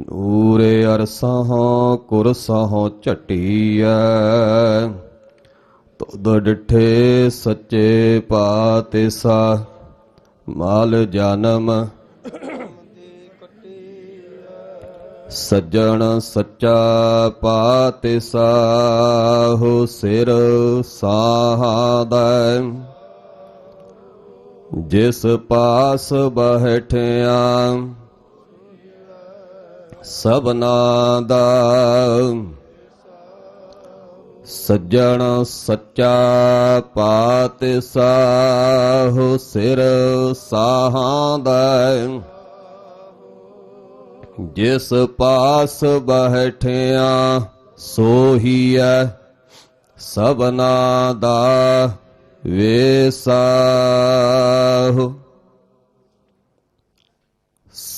ਨੂਰੇ ਅਰਸਹਾਂ ਕੁਰਸਹਾਂ ਝਟੀਐ। ਤੁਧ ਡਿਠੇ ਸੱਚੇ ਪਾਤਿਸਾ ਮਾਲ ਜਨਮ ਸੱਜਣ ਸੱਚਾ ਪਾਤਿਸਾ ਹੋ ਸਿਰ ਸਾਹਾਦੈ ਜਿਸ ਪਾਸ ਬਹਿਠਿਆ ਸਭਨਾ ਦਾ ਸੱਜਣ ਸੱਚਾ ਪਾਤਿਸਾਹੁ ਸਿਰ ਸਾਹਾਂਦਾ ਜਿਸ ਪਾਸ ਬਹਿਠਿਆ ਸੋਹੀਐ ਸਭਨਾ ਦਾ ਵੇਸਾਹੁ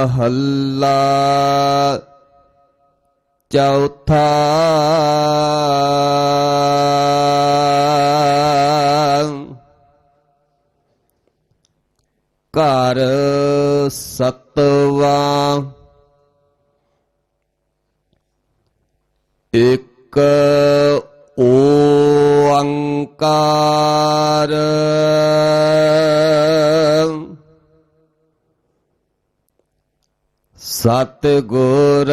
ਮਹੱਲਾ ਚੌਥਾ ਘਰ ਸਤਵਾ ਇੱਕ ਸਤ ਗੁਰ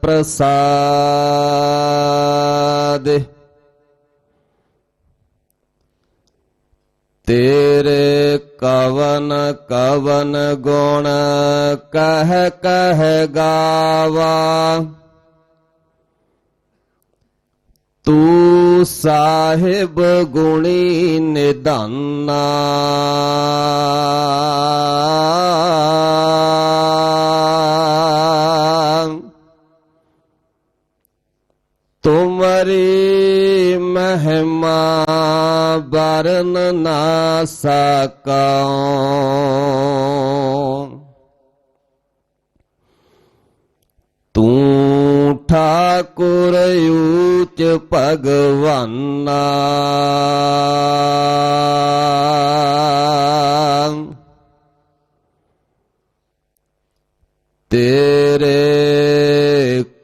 ਪ੍ਰਸਾਦ। ਤੇਰੇ ਕਵਨ ਕਵਨ ਗੁਣ ਕਹਿ ਕਹਿ ਗਾਵਾ। ਤੂੰ ਸਾਹਿਬ ਗੁਣੀ ਨਿਧਾਨਾ। ਤੁਮਰੀ ਮਹਿਮਾ ਬਰਨ ਨਾ ਸਕਾਂ ਤੂੰ ਠਾਕੁਰ ਊਚ ਭਗਵਾਨਾ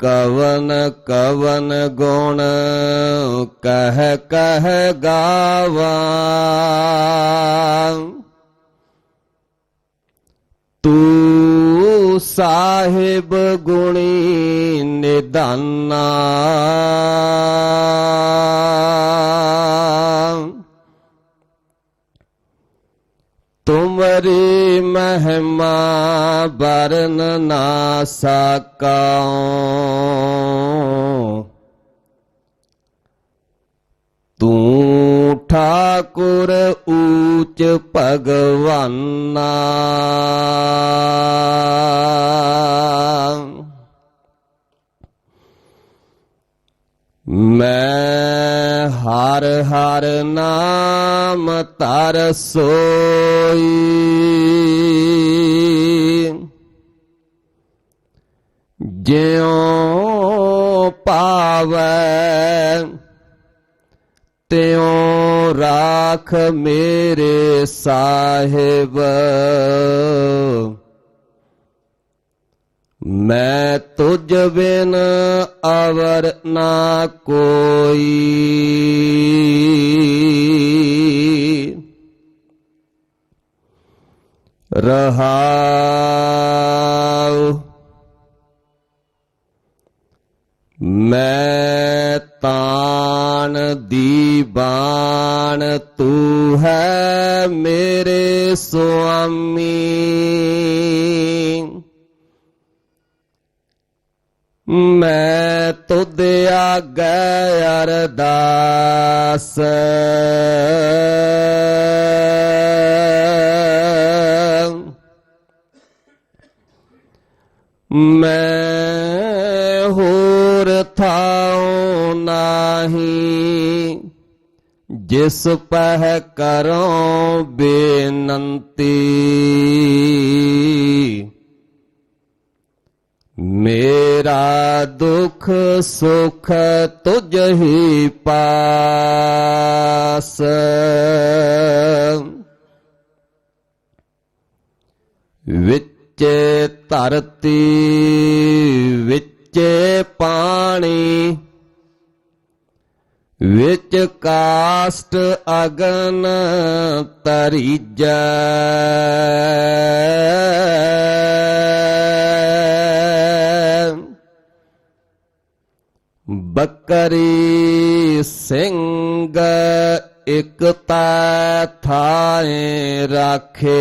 कवन कवन गुण कह कह गावा तू साहिब गुणी निदाना तुमरी महिमा बरन ना सका ਠਾਕੁਰ ਊਚ ਭਗਵਾਨਾ। ਮੈਂ ਹਰ ਹਰ ਨਾਮ ਤਰ ਸੋਈ ਜਿਉ ਪਾਵੈ ਤਿਉ ਰਾਖ ਮੇਰੇ ਸਾਹਿਬ। ਮੈਂ ਤੁਝ ਬਿਨ ਅਵਰ ਨਾ ਕੋਈ। ਰਹਾਉ। ਮੈਂ ਤਾਨ ਦੀ ਬਾਣ ਤੂੰ ਹੈ ਮੇਰੇ ਸੁਆਮੀ। ਮੈਂ ਤੁਧ ਆਗੈ ਅਰਦਾਸ। ਮੈਂ ਹੋਰ ਥਾਉ ਨਾਹੀ। ਜਿਸ ਪਹਿ ਕਰੋ ਬੇਨੰਤੀ। ਮੇਰਾ ਦੁਖ ਸੁਖ ਤੁਝ ਹੀ ਪਾਸ। ਵਿੱਚ ਧਰਤੀ, ਵਿੱਚ ਪਾਣੀ ਵਿੱਚ ਕਾਸਟ ਅਗਨ ਤਰੀਜੈ ਬੱਕਰੀ ਸਿੰਘ ਇਕ ਤੈ ਥਾਏ ਰਾਖੇ।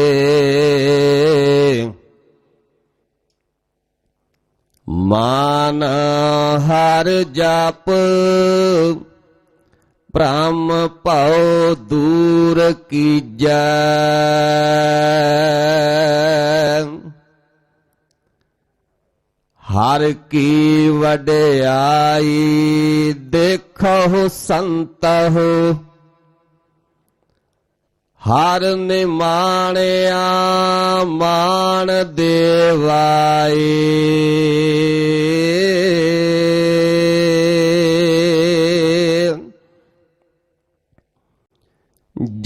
ਮਾਨ ਹਰ ਜਪ ਭ੍ਰਮ ਭਉ ਦੂਰ ਕੀਜੈ। ਹਰ ਕੀ ਵਡਿਆਈ ਦੇਖੋ ਸੰਤਹੁ। ਹਰ ਨਿਮਾਣਿਆ ਮਾਨ ਦੇਵਾਏ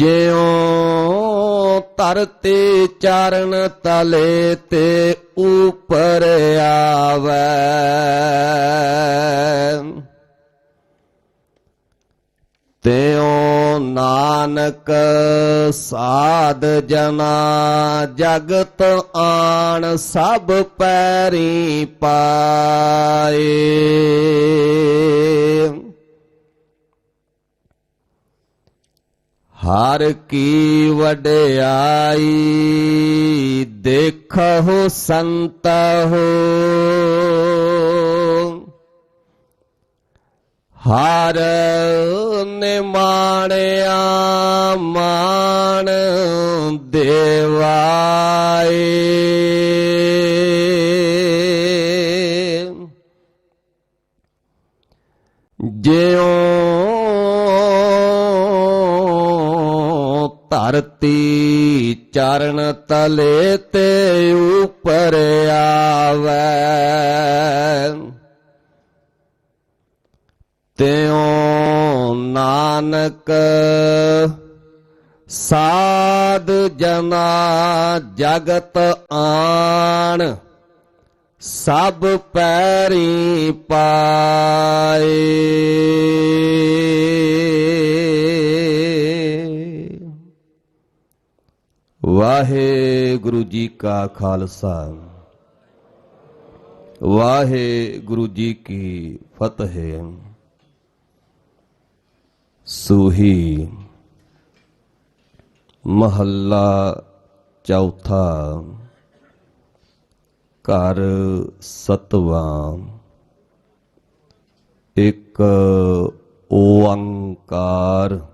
ਜਿਉ ਧਰਤੀ ਚਰਨ ਤਲੇ ਤੇ ਉਪਰ ਆਵੈ। ਤਿਉ ਨਾਨਕ ਸਾਧ ਜਨਾ ਜਗਤ ਆਣ ਸਭ ਪੈਰੀ ਪਾਏ। ਹਰ ਕੀ ਵਡਿਆਈ ਦੇਖੋ ਸੰਤ ਹੋ ਹਰ ਨਿਮਾਣਿਆ ਮਾਣ ਦੇਵਾਏ। ਜਿਉ ਧਰਤੀ ਚਰਨ ਤਲੇ ਤੇ ਉਪਰ ਆਵੈ। ਤਿਉ ਨਾਨਕ ਸਾਧ ਜਨਾ ਜਗਤ ਆਣ। ਸਭ ਪੈਰੀ ਪਾ ਵਾਹਿਗੁਰੂ ਜੀ ਕਾ ਖਾਲਸਾ। ਵਾਹਿਗੁਰੂ ਜੀ ਕੀ ਫਤਿਹ। ਸੂਹੀ ਮਹੱਲਾ ਚੌਥਾ। ਘਰ ਸਤਵਾਂ। ਇੱਕ ਓੰਕਾਰ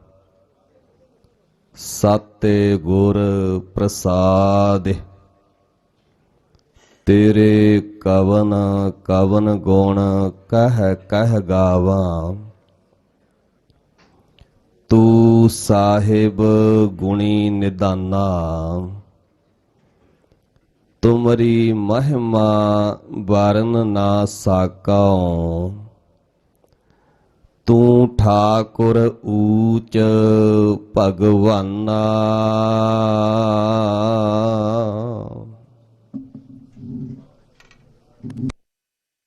ਸਤਿ ਗੁਰ ਪ੍ਰਸਾਦ, ਤੇਰੇ ਕਵਨ ਕਵਨ ਗੁਣ ਕਹਿ ਕਹਿ ਗਾਵਾਂ। ਤੂੰ ਸਾਹਿਬ ਗੁਣੀ ਨਿਦਾਨਾ, ਤੁਮਰੀ ਮਹਿਮਾ ਵਰਨ ਨਾ ਸਾਕਉ। ਤੂੰ ਠਾਕੁਰ ਊਚ ਭਗਵਾਨਾ।